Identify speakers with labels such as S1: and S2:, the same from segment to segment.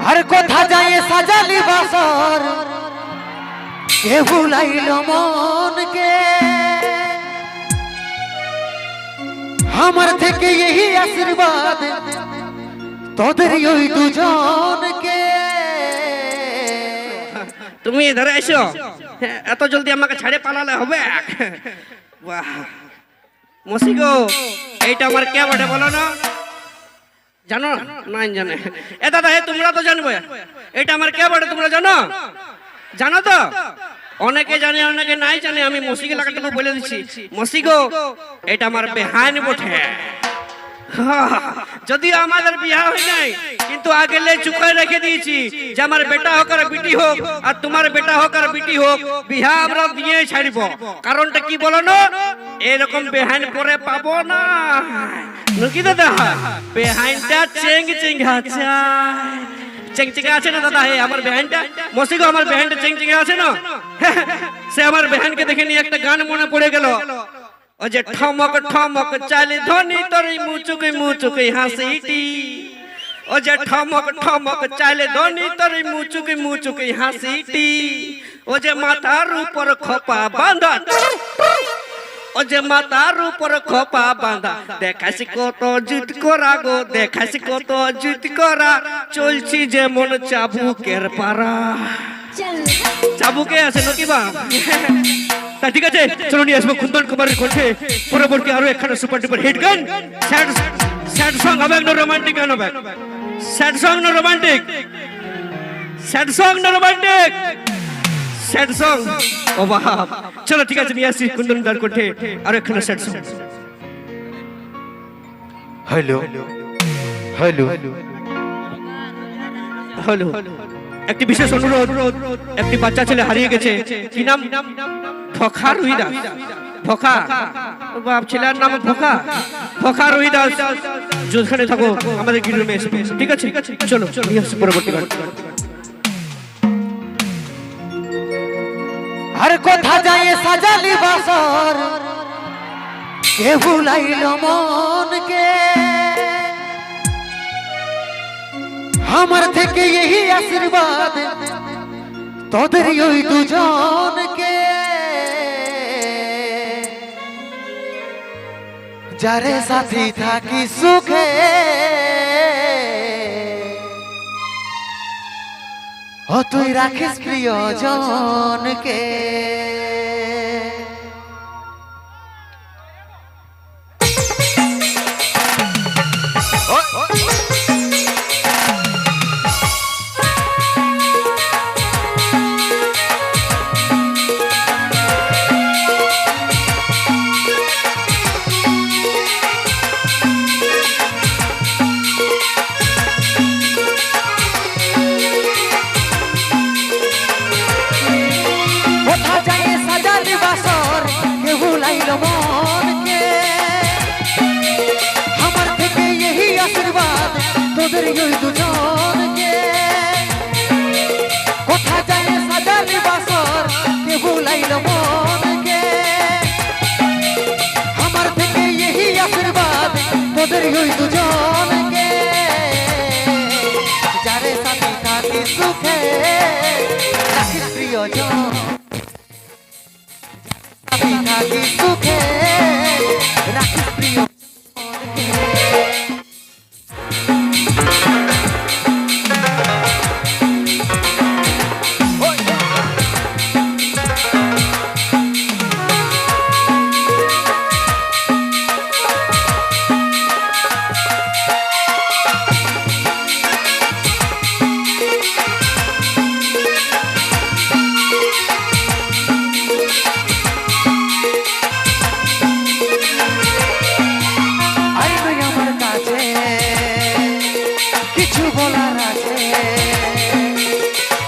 S1: আর কোথা যায় সাজালি বাসর কে ভুলাইল মনকে আমার থেকে এই আশীর্বাদ তোদের ওই দুজনকে
S2: তুমি ধরে এসো এত জলদি আমাকে ছাড়ে পালালে হবে বাহ মসি গো এইটা আমার কে বটে বলো না জানো? না জানে। এ দাদা হে তোমরা তো জানবে। এটা আমার কে বটে তোমরা জানো? জানো তো? অনেকে জানে, অনেকে নাই জানে, আমি মসিকে লাগাটুকু বলে দিচ্ছি মসি গো, এটা আমার বেহান বটে। যদি আমাদের বিয়া হয় নাই, কিন্তু আগে লে চুকায় রেখে দিয়েছি যে আমার বেটা হোক আর বিটি হোক, আর তোমার বেটা হোক আর বিটি হোক বিহা আমরা দিয়ে ছাড়ব। কারণটা কি বলো না? এরকম বেহাইন পরে পাবো না। নাকি দাদা বেহাইনটা চেং চেং চেং চেঙ্গা আছে না দাদা হে আমার বেহানটা মসিগো আমার বেহানটা চেং চেঙ্গা আছে না সে আমার বেহানকে দেখে নিয়ে একটা গান মনে পড়ে গেল ও যে ঠমক ঠমক চালে ধনি তোর মুচুকে মুচুকে হাসিটি ও যে ঠমক ঠমক চালে ধনি তোর মুচুকে মুচুকে হাসিটি ও যে মাথার উপর খোপা বাঁধা ও যে মাথার উপর খোপা বাঁধা দেখাছি কত জুট করা গো দেখাছি কত জুট করা, চলছি যেমন চাবুকের পারা চাবুকে আছে নাকি বা তা ঠিক আছে, চলো নিয়ে আসব কুন্দন কুমারের কণ্ঠে। পরবর্তী আরও একখানা সুপার ডুপার হিট গান। স্যাড স্যাড সং হবে না রোমান্টিক গান হবে। স্যাড সং না রোমান্টিক স্যাড সং না রোমান্টিক স্যাড সং ও বাপ চলো ঠিক আছে নিয়ে আসছি কুন্দন দার কোঠে। আরও একখানা sad song
S1: hello. Hello.
S2: Hello. একটি বিশেষ অনুরোধ একটি বাচ্চা ছেলে হারিয়ে গেছে। কি নাম? ফখা রুহিদাস ফখা ও বাপ ছেলের নাম ফখা ফখা রুহিদাস যেখানে থাকো আমাদের গির রুমে এসে। ঠিক আছে? চলো নিয়ে আসছি পরবর্তী
S1: আর কোথা যায় সাজালি বাসর কে ভুলাইল মনকে আমার থেকে এই আশীর্বাদ তোদের ওই দুজনকে যারে সাথী থাকি সুখে ও তুই রাখিস প্রিয়জনকে। কে ভুলাইল মনকে আমার থেকে এই আশীর্বাদ তোদের ওই দুজনকে কোথা যায় সাজালি বাসর কে ভুলাইল মনকে আমার থেকে এই আশীর্বাদ তোদের ওই দুজনকে যারে সাথে থাকি সুখে রাখিস প্রিয়জন আমি থাকি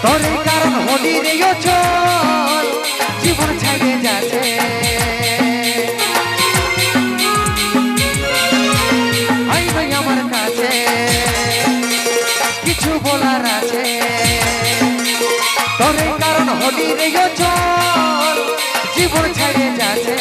S1: তোর কারণ হলি রে চল জীবন ছাইড়ে যাচ্ছে। আমার কাছে, কিছু বলার আছে। তোর কারণ হলি রে চল জীবন ছাইড়ে যাচ্ছে।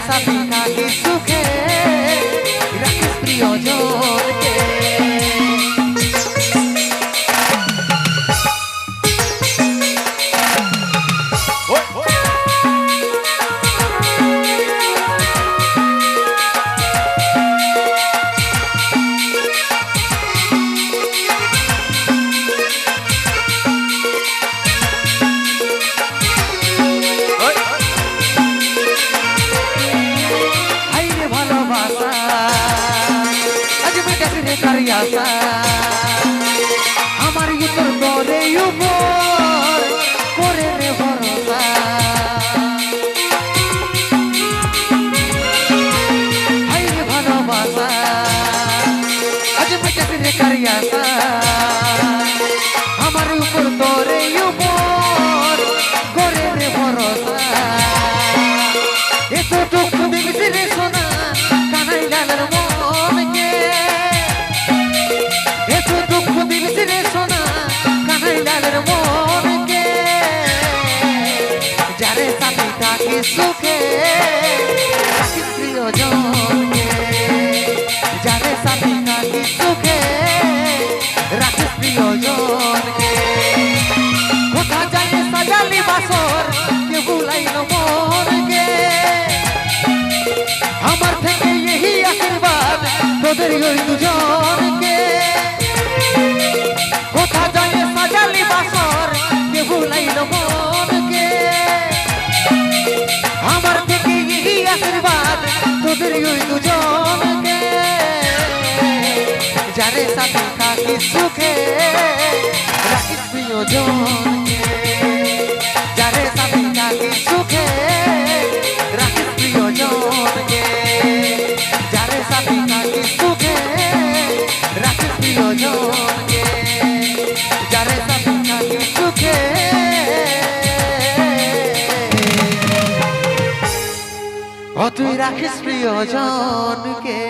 S1: যারে সাথে তাকে সুখে রাখিস প্রিয়জনকে যারে সাথে তাকে সুখে রাখিস প্রিয়জনকে কোথা যায় সাজালি বাসর কে ভুলাইল মনকে আমার থেকে এই আশীর্বাদ তোদের ওই দুজনকে কোথা যায় সাজালি বাসর কে ভুলাইল মনকে তোদের ওই দুজনকে যারে সাথে থাকিস সুখে রাখিস প্রিয়জনকে তুই রাখিস প্রিয়জনকে।